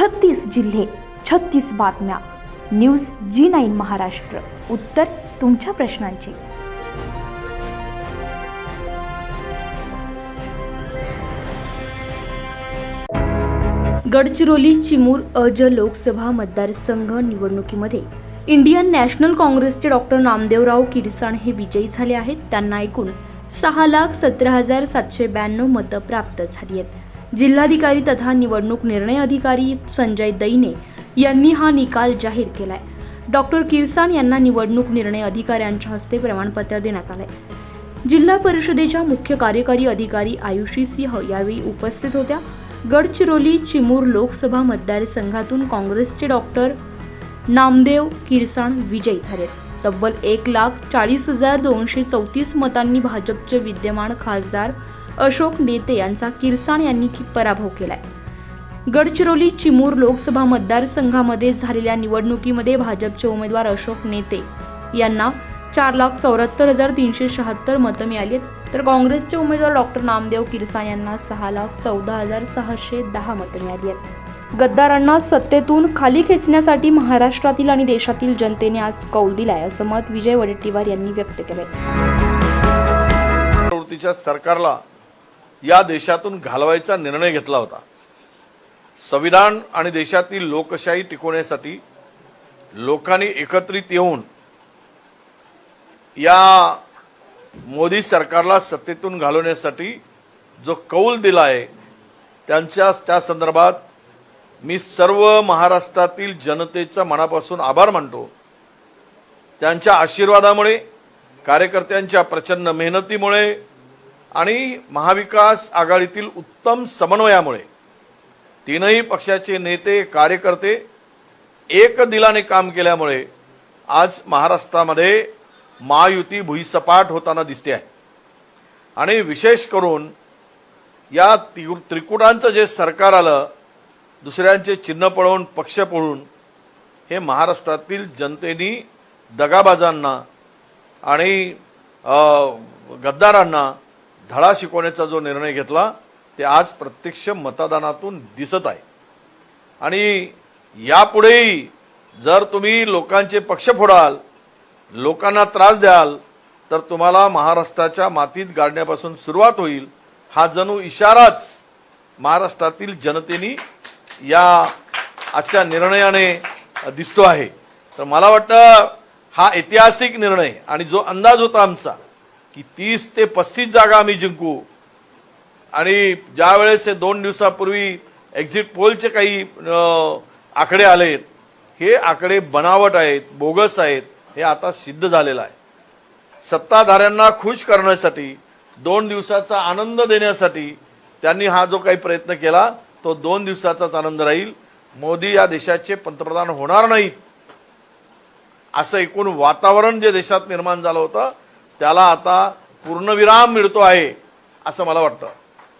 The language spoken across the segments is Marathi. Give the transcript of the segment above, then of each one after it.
छत्तीस जिल्हे छत्तीस बातम्या. News G nine Maharashtra. उत्तर तुमच्या प्रश्नांची. गडचिरोली चिमूर अज लोकसभा मतदारसंघ निवडणुकीमध्ये Indian National Congress doctor Namdevrao Kirsan हे विजयी झाले आहेत. त्यांना एकूण सहा लाख सतरा हजार सातशे ब्याण्णव मतं प्राप्त झाली आहेत. जिल्हाधिकारी तथा निवडणूक निर्णय अधिकारी संजय दैने यांनी हा निकाल जाहीर केलाय. डॉक्टर किरसाण यांना निवडणूक निर्णय अधिकाऱ्यांच्या हस्ते प्रमाणपत्र देण्यात आलंय. जिल्हा परिषदेच्या मुख्य कार्यकारी अधिकारी आयुषी सिंह यावेळी उपस्थित होत्या. गडचिरोली चिमूर लोकसभा मतदारसंघातून काँग्रेसचे डॉक्टर नामदेव किरसाण विजयी झाले. तब्बल एक लाख चाळीस हजार दोनशे चौतीस मतांनी भाजपचे विद्यमान खासदार अशोक नेते यांचा किरसाण यांनी पराभव केलाय. गडचिरोली चिमूर लोकसभा मतदारसंघामध्ये झालेल्या निवडणुकीमध्ये भाजपचे उमेदवार अशोक नेते यांना चार लाख चौऱ्याहत्तर हजार तीनशे शहात्तर मतं मिळाली आहेत. तर काँग्रेसचे उमेदवार डॉक्टर नामदेव किरसाण यांना सहा लाख चौदा हजार सहाशे दहा मतं मिळाली आहेत. गद्दारांना सत्तेतून खाली खेचण्यासाठी महाराष्ट्रातील आणि देशातील जनतेने आज कौल दिलाय असं मत विजय वडेट्टीवार यांनी व्यक्त केलंय. आहे सरकारला या देशातून घालवायचा निर्णय घेतला होता. संविधान आणि देशातील लोकशाही टिकवण्यासाठी लोकांनी एकत्रित येऊन या मोदी सरकारला सत्तेतून घालवण्यासाठी जो कौल दिला आहे त्यांच्या त्या संदर्भात मी सर्व महाराष्ट्रातील जनतेचा मनापासून आभार मानतो. त्यांच्या आशीर्वादामुळे कार्यकर्त्यांच्या प्रचंड मेहनतीमुळे आणि महाविकास आघाडीतील उत्तम समन्वयामुळे तीनही पक्षाचे नेते कार्यकर्ते एक दिलाने काम केल्यामुळे आज महाराष्ट्रामध्ये महायुती भुईसपाट होताना दिसते आहे. आणि विशेष करून या ति- त्रिकुटांचं जे सरकार आलं दुसऱ्यांचे चिन्ह पळवून पक्ष पळून हे महाराष्ट्रातील जनतेनी दगाबाजांना आणि गद्दारांना धडा शिकवण्याचा जो निर्णय घेतला ते आज प्रत्यक्ष मतदानातून दिसत आहे. आणि यापुढेही जर तुम्ही लोकांचे पक्ष फोडाल लोकांना त्रास द्याल तर तुम्हाला महाराष्ट्राच्या मातीत गाडण्यापासून सुरुवात होईल. हा जणू इशाराच महाराष्ट्रातील जनतेनी या आजच्या निर्णयाने दिसतो आहे. तर मला वाटतं हा ऐतिहासिक निर्णय आणि जो अंदाज होता आमचा की तीस ते पस्तीस जागा आम्ही जिंकू. आणि ज्या वेळेस हे दोन दिवसापूर्वी एक्झिट पोलचे काही आकडे आलेत हे आकडे बनावट आहेत बोगस आहेत हे आता सिद्ध झालेलं आहे. सत्ताधाऱ्यांना खुश करण्यासाठी दोन दिवसाचा आनंद देण्यासाठी त्यांनी हा जो काही प्रयत्न केला तो दोन दिवसाचाच आनंद राहील. मोदी या देशाचे पंतप्रधान होणार नाहीत. असं एकूण वातावरण जे देशात निर्माण झालं होतं त्याला आता पूर्णविराम मिळतो आहे असं मला वाटतं.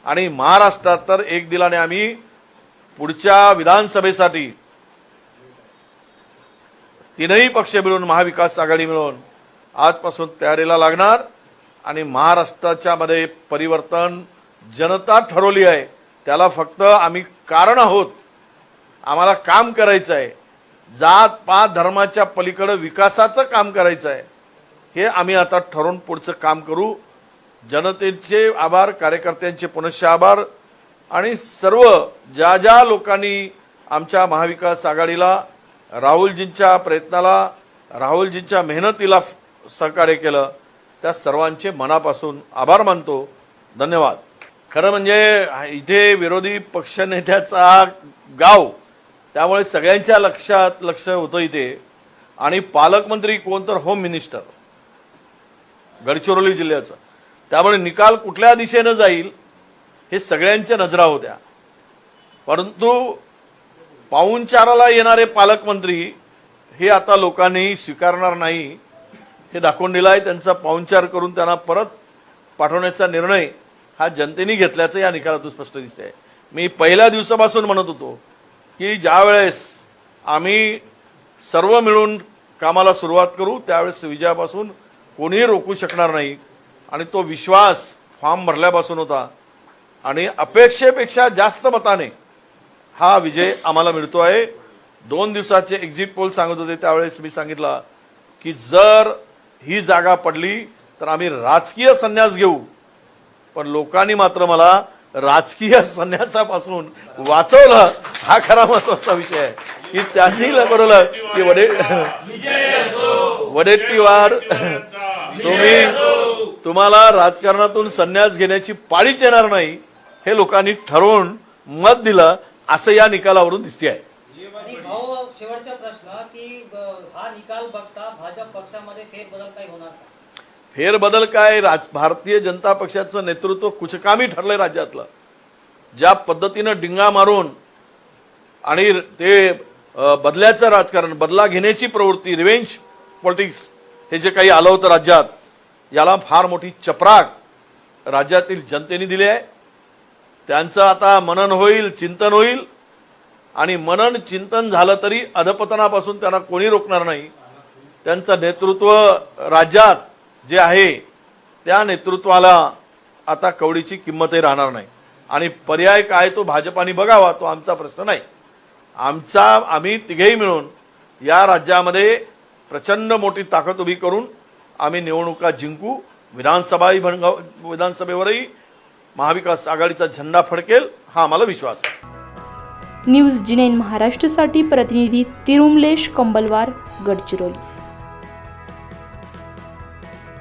आणि महाराष्ट्रात तर एक दिलाने आम्ही पुढच्या विधानसभेसाठी तीनही पक्ष मिळून महाविकास आघाडी मिळून आजपासून तयारीला लागणार आणि महाराष्ट्राच्या मध्ये परिवर्तन जनता ठरवली आहे. त्याला फक्त आम्ही कारण आहोत. आम्हाला काम करायचं आहे जात पात धर्माच्या पलीकडे विकासाचं काम करायचं आहे हे आम्ही आता ठरवून पुढचं काम करू. जनतेचे आभार कार्यकर्त्यांचे पुनश्च आभार. आणि सर्व ज्या ज्या लोकांनी आमच्या महाविकास आघाडीला राहुलजींच्या प्रयत्नाला राहुलजींच्या मेहनतीला सहकार्य केलं त्या सर्वांचे मनापासून आभार मानतो. धन्यवाद. खरं म्हणजे इथे विरोधी पक्षनेत्याचा गाव त्यामुळे सगळ्यांच्या लक्षात लक्ष होतं इथे. आणि पालकमंत्री कोण तर होम मिनिस्टर. गडचिरोली जिल्ह्याचा. त्यामुळे निकाल कुठल्या दिशेनं जाईल हे सगळ्यांच्या नजरा होत्या. परंतु पाहुणचाराला येणारे पालकमंत्री हे आता लोकांनी स्वीकारणार नाही. हे दाखवून दिलं आहे त्यांचा पाहुणचार करून त्यांना परत पाठवण्याचा निर्णय हा जनतेने घेतल्याचं या निकालातून स्पष्ट दिसतंय. मी पहिल्या दिवसापासून म्हणत होतो की ज्या वेळेस आम्ही सर्व मिळून कामाला सुरुवात करू त्यावेळेस विजयापासून कोणीही रोखू शकणार नाही. आणि तो विश्वास फॉर्म भरल्यापासून होता. आणि अपेक्षेपेक्षा जास्त मताने हा विजय आम्हाला मिळतो आहे. दोन दिवसाचे एक्झिट पोल सांगत होते. त्यावेळेस मी सांगितलं की जर ही जागा पडली तर आम्ही राजकीय संन्यास घेऊ. पण लोकांनी मात्र मला राजकीय संन्यासापासून वाचवलं. हा खरा महत्त्वाचा विषय आहे. की त्यांनी बरोबर की वडे वडेट्टीवार तुम्ही तुम्हाला राजकारणातून संन्यास घेण्याची पाळीच येणार नाही हे लोकांनी ठरवून मत दिलं असं या निकालावरून दिसते आहे आणि भाऊ शेवटचा प्रश्न की ब- हा निकाल बघता भाजप पक्षामध्ये फेरबदल काही होणार का? फेरबदल काय? राज भारतीय जनता पक्षाचं नेतृत्व कुचकामी ठरलंय राज्यातलं. ज्या पद्धतीनं डिंगा मारून आणि ते बदल्याचं राजकारण बदला घेण्याची प्रवृत्ती रिव्हेंज पॉलिटिक्स हे जे काही आलं होतं राज्यात याला फार मोठी चपराक राज्यातील जनतेने दिली आहे. त्यांचं आता मनन होईल चिंतन होईल. आणि मनन चिंतन झालं तरी अधपतनापासून त्यांना कोणी रोखणार नाही. त्यांचं नेतृत्व राज्यात जे आहे त्या नेतृत्वाला आता कवडीची किंमतही राहणार नाही. आणि पर्याय काय तो भाजपाने बघावा तो आमचा प्रश्न नाही. आमचा आम्ही तिघेही मिळून या राज्यामध्ये प्रचंड मोठी ताकद उभी करून आम्ही निवडणुका जिंकू. विधानसभाही भणगाव विधानसभेवरही महाविकास आघाडीचा झेंडा फडकेल हा आम्हाला विश्वास आहे. न्यूज जिनेन महाराष्ट्रसाठी प्रतिनिधी तिरुमलेश कंबलवार गडचिरोली.